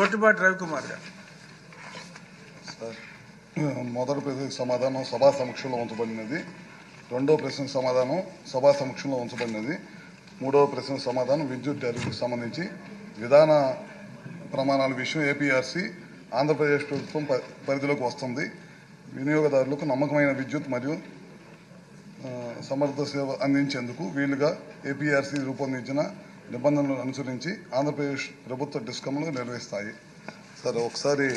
గొట్టిపాటి రవికుమార్ గారు. మొదటి ప్రశ్నకు సమాధానం సభా సమక్షంలో ఉంచబడినది. రెండవ ప్రశ్నకు సమాధానం సభా సమక్షంలో ఉంచబడినది. మూడవ ప్రశ్నకు సమాధానం విద్యుత్ ధరలకు సంబంధించి విధాన ప్రమాణాల విషయం ఏపీఆర్సీ ఆంధ్రప్రదేశ్ ప్రభుత్వం ప- పరిధిలోకి వస్తుంది. వినియోగదారులకు నమ్మకమైన విద్యుత్ మరియు సమర్థ సేవ అందించేందుకు వీలుగా ఏపీఆర్సీ రూపొందించిన నిబంధనలను అనుసరించి ఆంధ్రప్రదేశ్ ప్రభుత్వ డిస్కంలు నిర్వహిస్తాయి. సరే ఒకసారి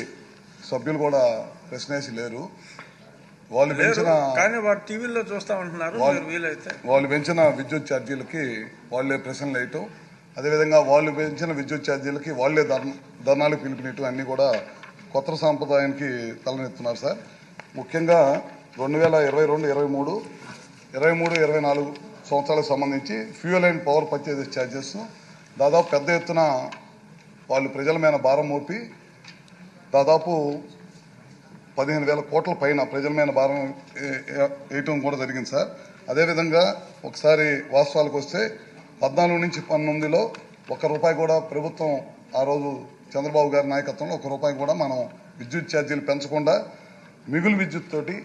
సభ్యులు కూడా ప్రశ్నేసి లేరు. వాళ్ళు పెంచిన కానీ వారు టీవీలో చూస్తా ఉంటున్నారు వీలైతే. వాళ్ళు పెంచిన విద్యుత్ ఛార్జీలకి వాళ్ళే ప్రశ్నలు వేయటం. అదేవిధంగా వాళ్ళు పెంచిన విద్యుత్ ఛార్జీలకి వాళ్ళే ధర్న ధర్నాలు పిలుపునియటం అన్నీ కూడా కొత్త సాంప్రదాయానికి తలనెత్తున్నారు సార్. ముఖ్యంగా రెండు వేల ఇరవై రెండు ఇరవై మూడు ఇరవై మూడు ఇరవై నాలుగు సంవత్సరాలకు సంబంధించి fuel and power purchase charges దాదాపు పెద్ద ఎత్తున వాళ్ళు ప్రజల మీద భారం మోపి దాదాపు పదిహేను వేల కోట్ల పైన ప్రజల మీద భారం వేయటం కూడా జరిగింది సార్. అదేవిధంగా ఒకసారి వాస్తవాలకు వస్తే పద్నాలుగు నుంచి పంతొమ్మిదిలో ఒక్క రూపాయి కూడా ప్రభుత్వం ఆ రోజు చంద్రబాబు గారి నాయకత్వంలో ఒక రూపాయి కూడా మనం విద్యుత్ ఛార్జీలు పెంచకుండా మిగులు విద్యుత్ తోటి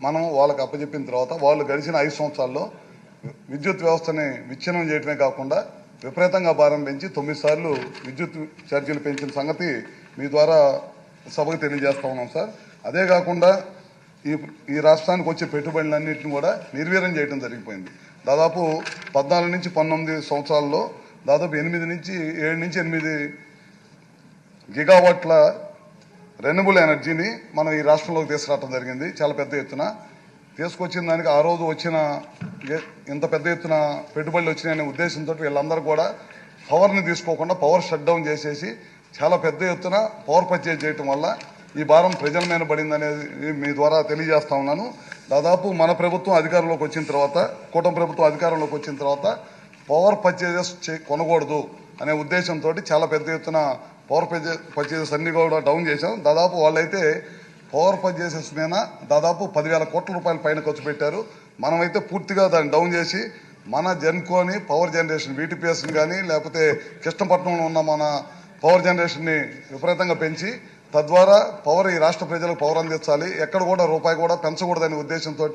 మనం వాళ్ళకి అప్పచెప్పిన తర్వాత వాళ్ళు గడిచిన ఐదు సంవత్సరాల్లో విద్యుత్ వ్యవస్థని విచ్ఛిన్నం చేయడమే కాకుండా విపరీతంగా భారం పెంచి తొమ్మిది సార్లు విద్యుత్ ఛార్జీలు పెంచిన సంగతి మీ ద్వారా సభకు తెలియజేస్తా ఉన్నాం సార్. అదే కాకుండా ఈ ఈ రాష్ట్రానికి వచ్చే పెట్టుబడులన్నింటిని కూడా నిర్వీర్యం చేయడం జరిగిపోయింది. దాదాపు పద్నాలుగు నుంచి పంతొమ్మిది సంవత్సరాల్లో దాదాపు ఎనిమిది నుంచి ఏడు నుంచి ఎనిమిది గిగావాట్ల రెన్యూబుల్ ఎనర్జీని మనం ఈ రాష్ట్రంలోకి తీసుకురావడం జరిగింది. చాలా పెద్ద ఎత్తున. తీసుకొచ్చిన దానికి ఆ రోజు వచ్చిన ఇంత పెద్ద ఎత్తున పెట్టుబడులు వచ్చినాయనే ఉద్దేశంతో వీళ్ళందరూ కూడా పవర్ని తీసుకోకుండా పవర్ షట్ డౌన్ చేసేసి చాలా పెద్ద ఎత్తున పవర్ పర్చేజ్ చేయటం వల్ల ఈ భారం ప్రజల మీద పడింది అనేది మీ ద్వారా తెలియజేస్తా ఉన్నాను. దాదాపు మన ప్రభుత్వం అధికారంలోకి వచ్చిన తర్వాత కూటమి ప్రభుత్వం అధికారంలోకి వచ్చిన తర్వాత పవర్ పర్చేజెస్ కొనకూడదు అనే ఉద్దేశంతో చాలా పెద్ద ఎత్తున పవర్ పర్చేజెస్ అన్ని కూడా డౌన్ చేశాం. దాదాపు వాళ్ళైతే పవర్ పర్చేసెస్ మీద దాదాపు పదివేల కోట్ల రూపాయల పైన ఖర్చు పెట్టారు. మనమైతే పూర్తిగా దాన్ని డౌన్ చేసి మన జెన్కోని పవర్ జనరేషన్ వీటీపీఎస్ని కానీ లేకపోతే కృష్ణపట్నంలో ఉన్న మన పవర్ జనరేషన్ని విపరీతంగా పెంచి తద్వారా పవర్ ఈ రాష్ట్ర ప్రజలకు పవర్ అందించాలి. ఎక్కడ కూడా రూపాయి కూడా పెంచకూడదనే ఉద్దేశంతో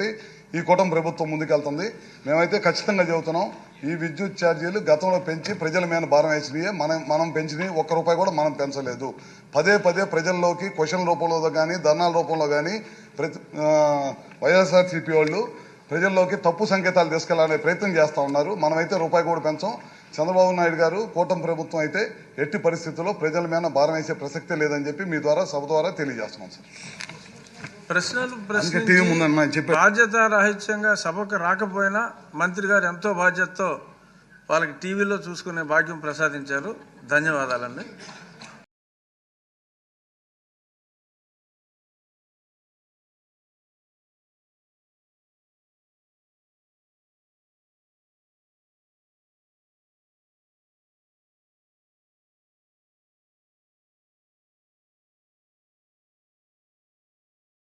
ఈ కూటమి ప్రభుత్వం ముందుకెళ్తుంది. మేమైతే ఖచ్చితంగా చెబుతున్నాం ఈ విద్యుత్ ఛార్జీలు గతంలో పెంచి ప్రజల మీద భారం వేసినవి మనం మనం పెంచినవి ఒక్క రూపాయి కూడా మనం పెంచలేదు. పదే పదే ప్రజల్లోకి క్వశ్చన్ రూపంలో కానీ ధర్నాల రూపంలో కానీ ప్రతి వైఎస్ఆర్సీపీ వాళ్ళు ప్రజల్లోకి తప్పు సంకేతాలు తీసుకెళ్ళాలనే ప్రయత్నం చేస్తూ ఉన్నారు. మనమైతే రూపాయి కూడా పెంచం. చంద్రబాబు నాయుడు గారు కూటమి ప్రభుత్వం అయితే ఎట్టి పరిస్థితుల్లో ప్రజల మీద భారం వేసే ప్రసక్తే లేదని చెప్పి మీ ద్వారా సభ ద్వారా తెలియజేస్తున్నాం సార్. ప్రశ్నలు బాధ్యత రహిత్యంగా సభకు రాకపోయినా మంత్రి గారు ఎంతో బాధ్యతతో వాళ్ళకి టీవీలో చూసుకునే భాగ్యం ప్రసాదించారు. ధన్యవాదాలండి.